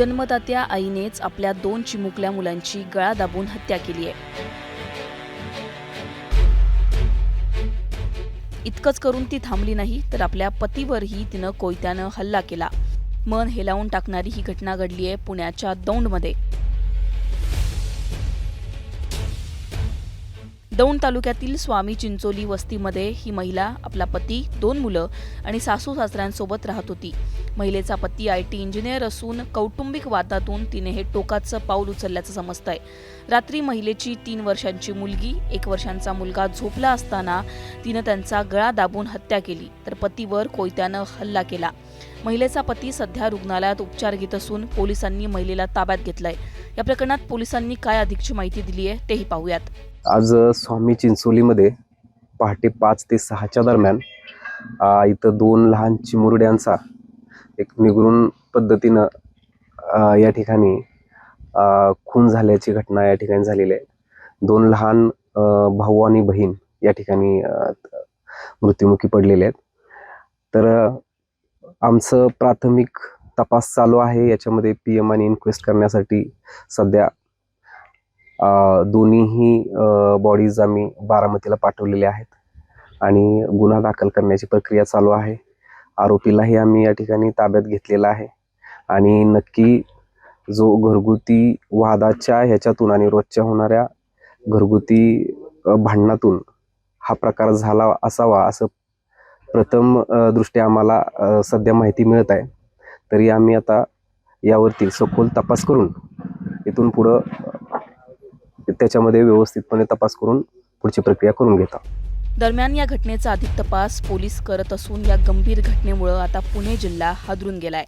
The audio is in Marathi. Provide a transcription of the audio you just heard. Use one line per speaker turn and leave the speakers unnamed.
जन्मदात्या आईनेच आपल्या दोन चिमुकल्या मुलांची गळा दाबून हत्या केली आहे. इतकंच करून ती थांबली नाही तर आपल्या पतीवरही तिनं कोयत्यानं हल्ला केला. मन हेलावून टाकणारी ही घटना घडली आहे पुण्याच्या दौंडमध्ये. दौंड तालुक्यातील स्वामी चिंचोली वस्तीमध्ये ही महिला आपला पती दोन मुलं आणि सासू सासऱ्यांसोबत राहत होती. महिलेचा पती आय टी इंजिनियर असून कौटुंबिक वादातून तिने हे टोकाचं पाऊल उचलल्याचं समजतंय. रात्री महिलेची तीन वर्षांची मुलगी एक वर्षांचा मुलगा झोपला असताना तिनं त्यांचा गळा दाबून हत्या केली तर पतीवर कोयत्यानं हल्ला केला. महिलेचा पती सध्या रुग्णालयात उपचार घेत असून पोलिसांनी महिलेला ताब्यात घेतलंय. या प्रकरणात पोलिसांनी काय अधिकची माहिती दिली आहे तेही पाहूयात.
आज स्वामी चिंचोलीमध्ये पहाटे पाच ते सहाच्या दरम्यान इथं दोन लहान चिमुरड्यांचा एक निगरून पद्धतीनं या ठिकाणी खून झाल्याची घटना या ठिकाणी झालेली आहे. दोन लहान भाऊ आणि बहीण या ठिकाणी मृत्युमुखी पडलेले आहेत. तर आमचं प्राथमिक तपास चालू आहे. याच्यामध्ये पी एम आणि इन्क्वेस्ट करण्यासाठी सध्या दोन्हीही बॉडीज आम्ही बारामतीला पाठवलेल्या आहेत. आणि गुन्हा दाखल करण्याची प्रक्रिया चालू आहे. आरोपीलाही आम्ही या ठिकाणी ताब्यात घेतलेला आहे. आणि नक्की जो घरगुती वादाच्या ह्याच्यातून आणि रोजच्या होणाऱ्या घरगुती भांडणातून हा प्रकार झाला असावा असं प्रथम दृष्ट्या आम्हाला सध्या माहिती मिळत आहे. तरी आम्ही आता यावरती सखोल तपास करून इथून पुढं त्याच्यामध्ये व्यवस्थितपणे तपास करून पुढची प्रक्रिया करून घेता.
दरम्यान या घटनेचा अधिक तपास पोलीस करत असून या गंभीर घटनेमुळं आता पुणे जिल्हा हादरून गेलाय.